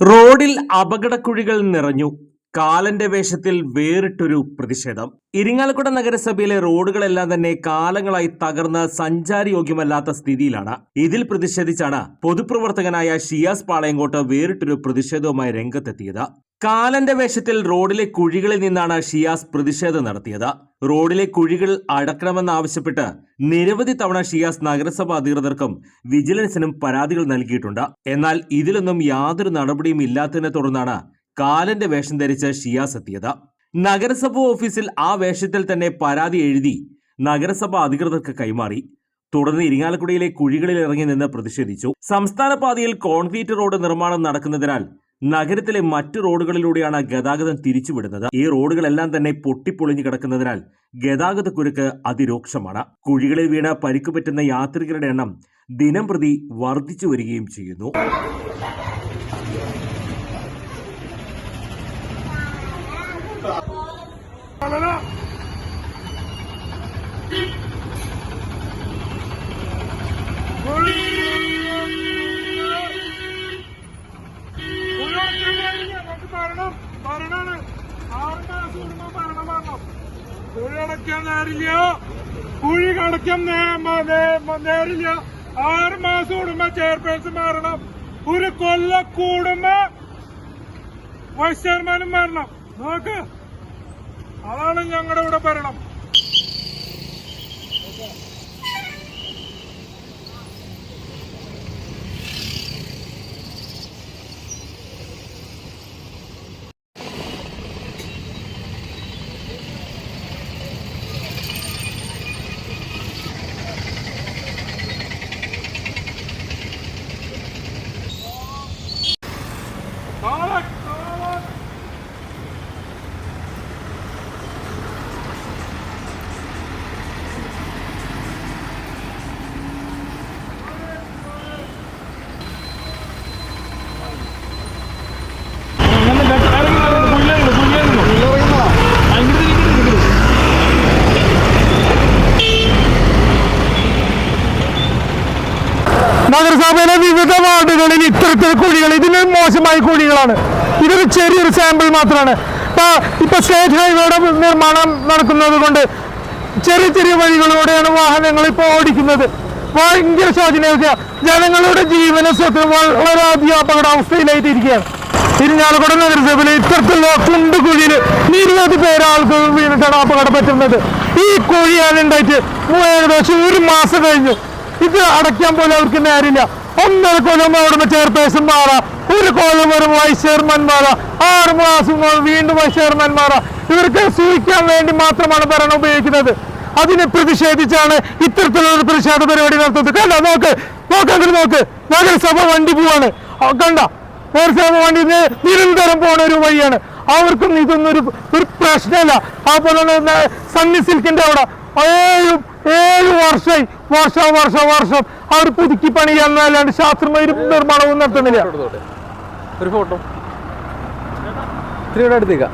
റോഡിൽ അപകടക്കുഴികൾ നിറഞ്ഞു. കാലന്റെ വേഷത്തിൽ വേറിട്ടൊരു പ്രതിഷേധം. ഇരിങ്ങാലക്കുട നഗരസഭയിലെ റോഡുകളെല്ലാം തന്നെ കാലങ്ങളായി തകർന്ന് സഞ്ചാരയോഗ്യമല്ലാത്ത സ്ഥിതിയിലാണ്. ഇതിൽ പ്രതിഷേധിച്ചാണ് പൊതുപ്രവർത്തകനായ ഷിയാസ് പാളയങ്കോട്ട് വേറിട്ടൊരു പ്രതിഷേധവുമായി രംഗത്തെത്തിയത്. കാലന്റെ വേഷത്തിൽ റോഡിലെ കുഴികളിൽ നിന്നാണ് ഷിയാസ് പ്രതിഷേധം നടത്തിയത്. റോഡിലെ കുഴികൾ അടക്കണമെന്നാവശ്യപ്പെട്ട് നിരവധി തവണ ഷിയാസ് നഗരസഭ അധികൃതർക്കും വിജിലൻസിനും പരാതികൾ നൽകിയിട്ടുണ്ട്. എന്നാൽ ഇതിലൊന്നും യാതൊരു നടപടിയും ഇല്ലാത്തതിനെ തുടർന്നാണ് കാലന്റെ വേഷം ധരിച്ച് ഷിയാസ് എത്തിയത്. നഗരസഭ ഓഫീസിൽ ആ വേഷത്തിൽ തന്നെ പരാതി എഴുതി നഗരസഭാ അധികൃതർക്ക് കൈമാറി. തുടർന്ന് ഇരിങ്ങാലക്കുടയിലെ കുഴികളിൽ ഇറങ്ങി നിന്ന് പ്രതിഷേധിച്ചു. സംസ്ഥാന പാതയിൽ കോൺക്രീറ്റ് റോഡ് നിർമ്മാണം നടക്കുന്നതിനാൽ നഗരത്തിലെ മറ്റു റോഡുകളിലൂടെയാണ് ഗതാഗതം തിരിച്ചുവിടുന്നത്. ഈ റോഡുകളെല്ലാം തന്നെ പൊട്ടിപ്പൊളിഞ്ഞു കിടക്കുന്നതിനാൽ ഗതാഗത കുരുക്ക് അതിരൂക്ഷമാണ്. കുഴികളിൽ വീണ് പരിക്കുപറ്റുന്ന യാത്രികരുടെ എണ്ണം ദിനം പ്രതി വർദ്ധിച്ചു വരികയും ചെയ്യുന്നു. കുഴി അടയ്ക്കാൻ നേരില്ല കുഴി നേ- നേരില്ല ആറ് മാസം കൂടുമ്പോ ചെയർപേഴ്സൺ മാറണം ഒരു കൊല്ല കൂടുമ്പോ വൈസ് ചെയർമാനും മാറണം നോക്ക്. അതാണ് ഞങ്ങളുടെ ഇവിടെ ഭരണം. നഗരസഭയിലെ വിവിധ വാർഡുകളിൽ ഇത്തരത്തിൽ കുഴികൾ ഇതിന് മോശമായ കുഴികളാണ്. ഇതൊരു ചെറിയൊരു സാമ്പിൾ മാത്രമാണ്. ഇപ്പൊ ഇപ്പൊ സ്റ്റേറ്റ് ഹൈവേയുടെ നിർമ്മാണം നടക്കുന്നത് കൊണ്ട് ചെറിയ ചെറിയ വഴികളിലൂടെയാണ് വാഹനങ്ങൾ ഇപ്പോൾ ഓടിക്കുന്നത്. ഭയങ്കര ശോചനീയ ജനങ്ങളുടെ ജീവന സ്വത്ത് വളരെയധികം അപകടാവസ്ഥയിലായിട്ട് ഇരിക്കുകയാണ് ഇരിഞ്ഞാലക്കുട നഗരസഭയിൽ ഇത്തരത്തിലുള്ള കുണ്ട് കുഴിയിൽ നിരവധി പേരാൾക്ക് വീണിട്ടാണ് അപകടം പറ്റുന്നത്. ഈ കുഴിയാണ് ഉണ്ടായിട്ട് ഏകദേശം ഒരു മാസം കഴിഞ്ഞു. ഇത് അടയ്ക്കാൻ പോലും അവർക്ക് നേരില്ല. ഒന്നര കൊല്ലം അവിടുന്ന് ചെയർപേഴ്സൺ മാറാം. ഒരു കൊല്ലം വരും വൈസ് ചെയർമാൻ മാറാം. ആറ് മാസം വീണ്ടും വൈസ് ചെയർമാൻ മാറാം. ഇവർക്ക് സൂഹിക്കാൻ വേണ്ടി മാത്രമാണ് ഭരണം ഉപയോഗിക്കുന്നത്. അതിനെ പ്രതിഷേധിച്ചാണ് ഇത്തരത്തിലുള്ള പ്രതിഷേധ പരിപാടി നടത്തുന്നത്. കണ്ട? നോക്ക്. നോക്ക് അങ്ങോട്ട് നോക്ക്. നഗരസഭ വണ്ടി പോവാണ്. കണ്ട? നഗരസഭ വണ്ടി നിരന്തരം പോണ ഒരു വഴിയാണ്. അവർക്കും ഇതൊന്നും ഒരു പ്രശ്നമല്ല. അതുപോലെ തന്നെ സണ്ണി സിൽക്കിന്റെ അവിടെ. ഏഴ് വർഷമായി വർഷം വർഷം വർഷം. അവർ പുതുക്കി പണി ശാസ്ത്രമായ ഒരു നിർമ്മാണവും നടത്തുന്നില്ല. ഒരു ഫോട്ടോ ഇത്തിരി അടുത്തേക്കാം